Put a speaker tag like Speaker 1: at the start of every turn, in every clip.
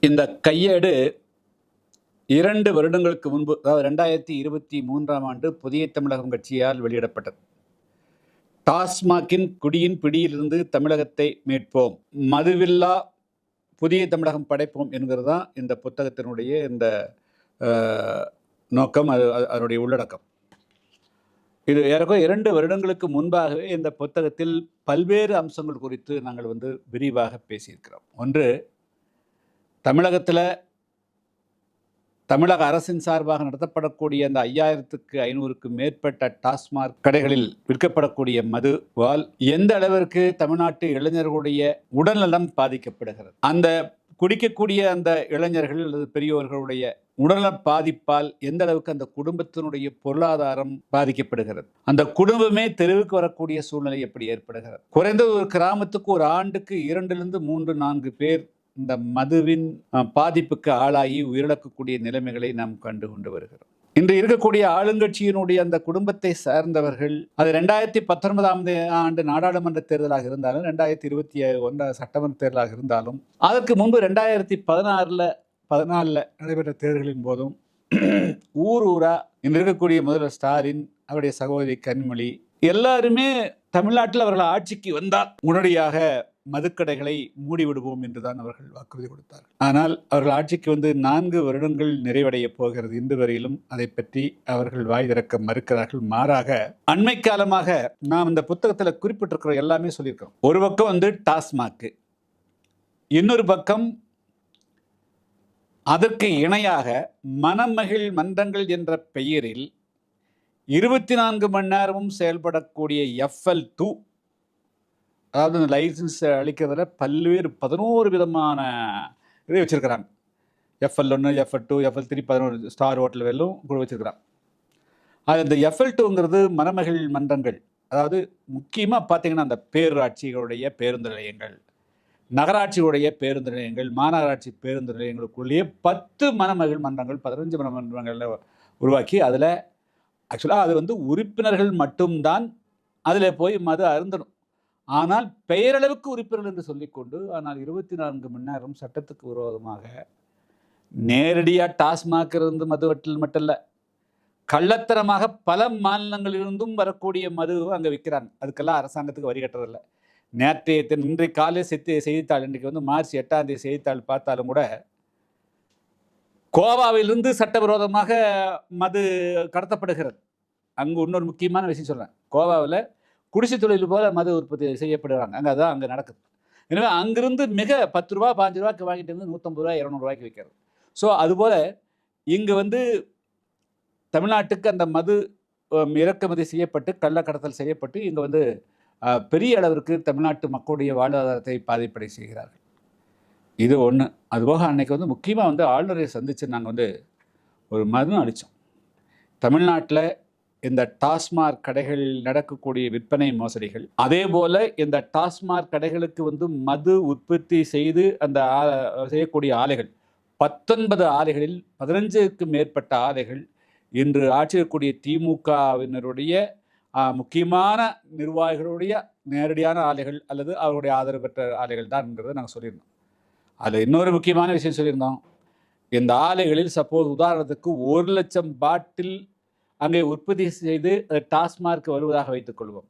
Speaker 1: இந்த கையேடு இரண்டு வருடங்களுக்கு முன்பு அதாவது ரெண்டாயிரத்தி இருபத்தி மூன்றாம் ஆண்டு புதிய தமிழகம் கட்சியால் வெளியிடப்பட்டது. டாஸ்மாகின் குடியின் பிடியிலிருந்து தமிழகத்தை மீட்போம் மதுவில்லா புதிய தமிழகம் படைப்போம் என்கிறது தான் இந்த புத்தகத்தினுடைய இந்த நோக்கம் அது அது- அதனுடைய உள்ளடக்கம். இது ஏறக்குறைய இரண்டு வருடங்களுக்கு முன்பாகவே இந்த புத்தகத்தில் பல்வேறு அம்சங்கள் குறித்து நாங்கள் வந்து விரிவாக பேசியிருக்கிறோம். ஒன்று தமிழகத்தில் தமிழக அரசின் சார்பாக நடத்தப்படக்கூடிய அந்த ஐயாயிரத்துக்கு ஐநூறுக்கு மேற்பட்ட டாஸ்மாக் கடைகளில் விற்கப்படக்கூடிய மதுவால் எந்த அளவிற்கு தமிழ்நாட்டு இளைஞர்களுடைய உடல்நலம் பாதிக்கப்படுகிறது? அந்த குடிக்கக்கூடிய அந்த இளைஞர்கள் அல்லது பெரியோர்களுடைய உடல்நல பாதிப்பால் எந்த அளவுக்கு அந்த குடும்பத்தினுடைய பொருளாதாரம் பாதிக்கப்படுகிறது? அந்த குடும்பமே தெருவுக்கு வரக்கூடிய சூழ்நிலை எப்படி ஏற்படுகிறது? குறைந்தது ஒரு கிராமத்துக்கு ஒரு ஆண்டுக்கு இரண்டிலிருந்து மூன்று நான்கு பேர் இந்த மதுவின் பாதிப்புக்கு ஆளாகி உயிரிழக்கக்கூடிய நிலைமைகளை நாம் கண்டு கொண்டு வருகிறோம். இன்று இருக்கக்கூடிய ஆளுங்கட்சியினுடைய அந்த குடும்பத்தை சார்ந்தவர்கள் அது ரெண்டாயிரத்தி பத்தொன்பதாம் ஆண்டு நாடாளுமன்ற தேர்தலாக இருந்தாலும் ரெண்டாயிரத்தி இருபத்தி ஒன்றாம் சட்டமன்ற தேர்தலாக இருந்தாலும் அதற்கு முன்பு ரெண்டாயிரத்தி பதினாறில் பதினாலில் நடைபெற்ற தேர்தலின் போதும் ஊர் ஊரா இன்று இருக்கக்கூடிய முதல்வர் ஸ்டாலின் அவருடைய சகோதரி கண்மொழி எல்லாருமே தமிழ்நாட்டில் அவர்கள் ஆட்சிக்கு வந்தால் உடனடியாக மதுக்கடைகளை மூடிவிடுவோம் என்றுதான் அவர்கள் வாக்குறுதி கொடுத்தார்கள். ஆனால் அவர்கள் ஆட்சிக்கு வந்து நான்கு வருடங்கள் நிறைவடைய போகிறது. இன்று வரையிலும் அதை பற்றி அவர்கள் வாய் திறக்க மறுக்கிறார்கள். மாறாக அண்மை காலமாக நாம் இந்த புத்தகத்தில் குறிப்பிட்டிருக்கிற எல்லாமே சொல்லியிருக்கோம் ஒரு பக்கம் வந்து டாஸ்மாக் இன்னொரு பக்கம் அதற்கு இணையாக மனமகிழ் மன்றங்கள் என்ற பெயரில் இருபத்தி நான்கு மணி நேரமும் செயல்படக்கூடிய எஃப்எல் டூ அதாவது இந்த லைசன்ஸ் அளிக்கிறதுல பல்வேறு பதினோரு விதமான இதை வச்சுருக்கிறாங்க. எஃப்எல் ஒன்று எஃப்எல் டூ எஃப்எல் த்ரீ பதினோரு ஸ்டார் ஹோட்டல் வெல்லும் கூட வச்சுருக்கிறாங்க. அது இந்த எஃப்எல் டூங்கிறது மணமகள் மன்றங்கள். அதாவது முக்கியமாக பார்த்தீங்கன்னா அந்த பேரூராட்சிகளுடைய பேருந்து நிலையங்கள் நகராட்சியுடைய பேருந்து நிலையங்கள் மாநகராட்சி பேருந்து நிலையங்களுக்குள்ளேயே பத்து மணமகள் மன்றங்கள் பதினஞ்சு மன்றங்களில் உருவாக்கி அதில் ஆக்சுவலாக அது வந்து உறுப்பினர்கள் மட்டும்தான் அதில் போய் மது அருந்தணும். ஆனால் பெயரளவுக்கு உறுப்பினர்கள் என்று சொல்லிக்கொண்டு ஆனால் இருபத்தி நான்கு மணி நேரம் சட்டத்துக்கு விரோதமாக நேரடியாக டாஸ்மாக் இருந்து மதுவட்டில் மட்டும் இல்லை கள்ளத்தனமாக பல மாநிலங்களிலிருந்தும் வரக்கூடிய மது அங்கே விற்கிறாங்க அதுக்கெல்லாம் அரசாங்கத்துக்கு வரி கட்டுறதில்ல. நேற்றைய தினம் இன்றைய காலை செய்தி செய்தித்தாள் இன்றைக்கு வந்து மார்ச் எட்டாம் தேதி செய்தித்தாள் பார்த்தாலும் கூட கோவாவிலிருந்து சட்டவிரோதமாக மது கடத்தப்படுகிறது. அங்கே இன்னொரு முக்கியமான விஷயம் சொல்கிறேன் கோவாவில் குடிசை தொழில் போல மது உற்பத்தி செய்யப்படுறாங்க. அங்கே அதான் அங்கே நடக்குது. எனவே அங்கிருந்து மிக பத்து ரூபா பாஞ்சு ரூபாய்க்கு வாங்கிட்டு வந்து நூற்றம்பது ரூபா இரநூறுவாய்க்கு விற்கிறது. ஸோ அதுபோல் இங்கே வந்து தமிழ்நாட்டுக்கு அந்த மது இறக்குமதி செய்யப்பட்டு கள்ளக்கடத்தல் செய்யப்பட்டு இங்கே வந்து பெரிய அளவிற்கு தமிழ்நாட்டு மக்களுடைய வாழ்வாதாரத்தை பாதிப்படை செய்கிறார்கள். இது ஒன்று அதுபோக அன்னைக்கு வந்து முக்கியமாக வந்து ஆளுநரை சந்தித்து நாங்கள் வந்து ஒரு மனு அளித்தோம் தமிழ்நாட்டில் இந்த டாஸ்மாக் கடைகளில் நடக்கக்கூடிய விற்பனை மோசடிகள். அதே போல் இந்த டாஸ்மாக் கடைகளுக்கு வந்து மது உற்பத்தி செய்து அந்த ஆ- செய்யக்கூடிய ஆலைகள். பத்தொன்பது ஆலைகளில் பதினஞ்சுக்கு மேற்பட்ட ஆலைகள் இன்று ஆட்சியக்கூடிய திமுகவினருடைய முக்கியமான நிர்வாகிகளுடைய நேரடியான ஆலைகள் அல்லது அவருடைய ஆதரவு பெற்ற ஆலைகள் தான்ங்கிறத நாங்கள் சொல்லியிருந்தோம். அதில் இன்னொரு முக்கியமான விஷயம் சொல்லியிருந்தோம். இந்த ஆலைகளில் சப்போஸ் உதாரணத்துக்கு ஒரு லட்சம் பாட்டில் அங்கே உற்பத்தி செய்து டாஸ்மார்க் வருவதாக வைத்துக்கொள்வோம்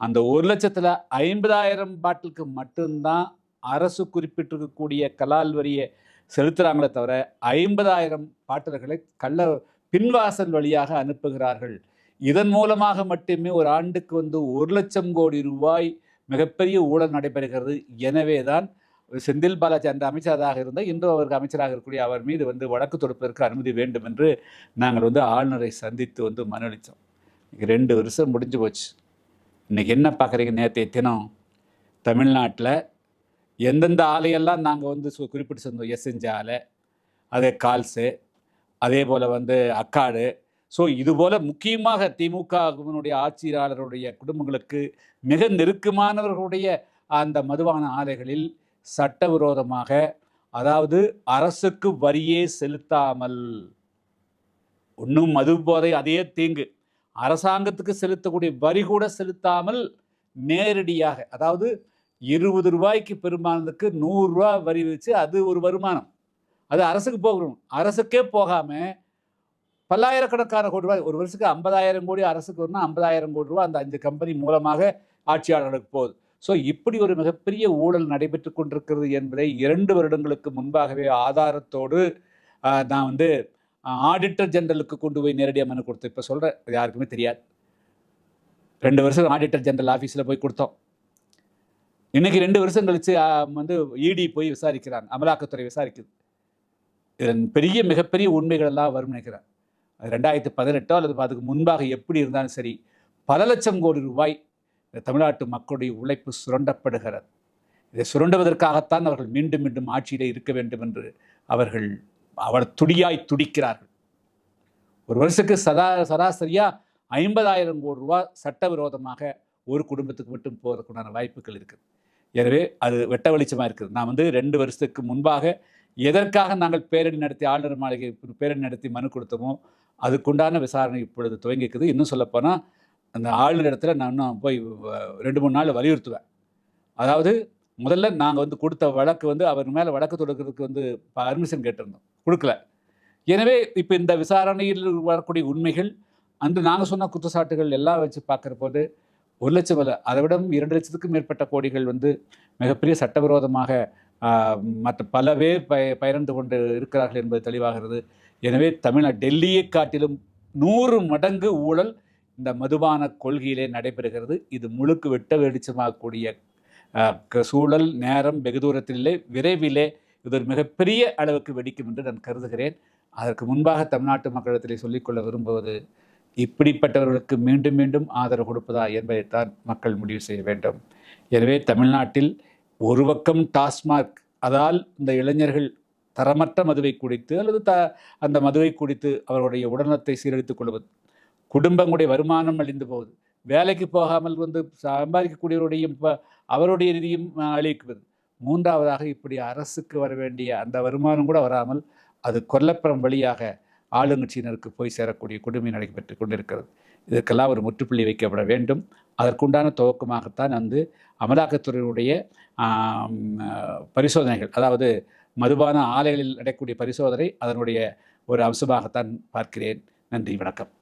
Speaker 1: அந்த ஒரு லட்சத்தில் ஐம்பதாயிரம் பாட்டிலுக்கு மட்டும்தான் அரசு குறிப்பிட்டிருக்கக்கூடிய கலால் வரியை செலுத்துகிறாங்களே தவிர ஐம்பதாயிரம் பாட்டர்களை கள்ள பின்வாசல் வழியாக அனுப்புகிறார்கள். இதன் மூலமாக மட்டுமே ஒரு ஆண்டுக்கு வந்து ஒரு லட்சம் கோடி ரூபாய் மிகப்பெரிய ஊழல் நடைபெறுகிறது. எனவே தான் செந்தில் பாலாஜி அந்த அமைச்சராக இருந்தால் இன்று அவருக்கு அமைச்சராக இருக்கக்கூடிய அவர் மீது வந்து வழக்கு தொடுப்பதற்கு அனுமதி வேண்டும் என்று நாங்கள் வந்து ஆளுநரை சந்தித்து வந்து மனுளித்தோம் இன்னைக்கு ரெண்டு வருஷம் முடிஞ்சு போச்சு. இன்னைக்கு என்ன பார்க்குறீங்க? நேற்றைய தினம் தமிழ்நாட்டில் எந்தெந்த ஆலையெல்லாம் நாங்கள் வந்து சு- குறிப்பிட்டு சொன்னோம். எஸ்என்ஜி ஆலை அதே கால்ஸு அதே போல் வந்து அக்காடு. ஸோ இதுபோல் முக்கியமாக திமுகவினுடைய ஆட்சியாளருடைய குடும்பங்களுக்கு மிக நெருக்கமானவர்களுடைய அந்த மதுபான ஆலைகளில் சட்டவிரோதமாக அதாவது அரசுக்கு வரியே செலுத்தாமல். ஒன்றும் மது போதை அதே தீங்கு. அரசாங்கத்துக்கு செலுத்தக்கூடிய வரி கூட செலுத்தாமல் நேரடியாக அதாவது இருபது ரூபாய்க்கு பெருமானதுக்கு நூறுரூவா வரி வச்சு அது ஒரு வருமானம். அது அரசுக்கு போகணும். அரசுக்கே போகாமல் பல்லாயிரக்கணக்கான கோடி ரூபாய் ஒரு வருஷத்துக்கு ஐம்பதாயிரம் கோடி அரசுக்கு வரணும் ஐம்பதாயிரம் கோடி ரூபாய் அந்த அஞ்சு கம்பெனி மூலமாக ஆட்சியாளர்களுக்கு போகுது. ஸோ இப்படி ஒரு மிகப்பெரிய ஊழல் நடைபெற்று கொண்டிருக்கிறது என்பதை இரண்டு வருடங்களுக்கு முன்பாகவே ஆதாரத்தோடு நான் வந்து ஆடிட்டர் ஜெனரலுக்கு கொண்டு போய் நேரடியாக மனு கொடுத்தேன். இப்போ சொல்கிறேன் யாருக்குமே தெரியாது. ரெண்டு வருஷம் ஆடிட்டர் ஜெனரல் ஆஃபீஸில் போய் கொடுத்தோம். இன்றைக்கி ரெண்டு வருஷம் கழித்து வந்து இடி போய் விசாரிக்கிறாங்க அமலாக்கத்துறை விசாரிக்குது. இதன் பெரிய மிகப்பெரிய உண்மைகள் எல்லாம் வரும் நினைக்கிறேன். ரெண்டாயிரத்தி பதினெட்டோ அல்லது அதுக்கு முன்பாக எப்படி இருந்தாலும் சரி பல லட்சம் கோடி ரூபாய் இந்த தமிழ்நாட்டு மக்களுடைய உழைப்பு சுரண்டப்படுகிறது. இதை சுரண்டுவதற்காகத்தான் அவர்கள் மீண்டும் மீண்டும் ஆட்சியிலே இருக்க வேண்டும் என்று அவர்கள் அவர் துடியாய் துடிக்கிறார்கள். ஒரு வருஷத்துக்கு சதா சராசரியாக ஐம்பதாயிரம் கோடி ரூபா சட்டவிரோதமாக ஒரு குடும்பத்துக்கு மட்டும் போவதற்குண்டான வாய்ப்புகள் இருக்குது. எனவே அது வெட்ட வெளிச்சமாக இருக்குது. நான் வந்து ரெண்டு வருஷத்துக்கு முன்பாக எதற்காக நாங்கள் பேரணி நடத்தி ஆளுநர் மாளிகை பேரணி நடத்தி மனு கொடுத்தோமோ அதுக்குண்டான விசாரணை இப்பொழுது துவங்கிக்குது இன்னும் சொல்லப்போனால் அந்த ஆளுநர் இடத்துல நான் இன்னும் போய் ரெண்டு மூணு நாள் வலியுறுத்துவேன். அதாவது முதல்ல நாங்கள் வந்து கொடுத்த வழக்கு வந்து அவர் மேலே வழக்கு தொடுக்கிறதுக்கு வந்து பர்மிஷன் கேட்டிருந்தோம். கொடுக்கல. எனவே இப்போ இந்த விசாரணையில் வரக்கூடிய உண்மைகள் அன்று நாங்கள் சொன்ன குற்றச்சாட்டுகள் எல்லாம் வச்சு பார்க்குற போது ஒரு லட்சம் அல்ல அதை விட இரண்டு லட்சத்துக்கும் மேற்பட்ட கோடிகள் வந்து மிகப்பெரிய சட்டவிரோதமாக மற்ற பல பேர் பய பயிரந்து கொண்டு இருக்கிறார்கள் என்பது தெளிவாகிறது. எனவே தமிழ்நாடு டெல்லியை காட்டிலும் நூறு மடங்கு ஊழல் இந்த மதுபான கொள்கையிலே நடைபெறுகிறது. இது முழுக்கு வெட்ட வெளிச்சமாகக்கூடிய சூழல் நேரம் வெகு தூரத்திலே விரைவிலே இது ஒரு மிகப்பெரிய அளவுக்கு வெடிக்கும் என்று நான் கருதுகிறேன். அதற்கு முன்பாக தமிழ்நாட்டு மக்களிடத்திலே சொல்லிக்கொள்ள விரும்புவது இப்படிப்பட்டவர்களுக்கு மீண்டும் மீண்டும் ஆதரவு கொடுப்பதா என்பதைத்தான் மக்கள் முடிவு செய்ய வேண்டும். எனவே தமிழ்நாட்டில் ஒரு பக்கம் டாஸ்மாக் அதால் இந்த இளைஞர்கள் தரமற்ற மதுவை குடித்து அல்லது த அந்த மதுவை குடித்து அவர்களுடைய உடல்நலத்தை சீரழித்துக் கொள்வது குடும்பங்களுடைய வருமானம் அழிந்து போகுது. வேலைக்கு போகாமல் வந்து சம்பாதிக்கக்கூடியவருடையும் அவருடைய நிதியும் அழிக்குவது மூன்றாவதாக இப்படி அரசுக்கு வர வேண்டிய அந்த வருமானம் கூட வராமல் அது கொல்லப்புறம் வழியாக ஆளுங்கட்சியினருக்கு போய் சேரக்கூடிய கொடுமை நடைபெற்று கொண்டிருக்கிறது. இதற்கெல்லாம் ஒரு முற்றுப்புள்ளி வைக்கப்பட வேண்டும். அதற்குண்டான துவக்கமாகத்தான் வந்து அமலாக்கத்துறையினுடைய பரிசோதனைகள் அதாவது மதுபான ஆலைகளில் நடக்கக்கூடிய பரிசோதனை அதனுடைய ஒரு அம்சமாகத்தான் பார்க்கிறேன். நன்றி வணக்கம்.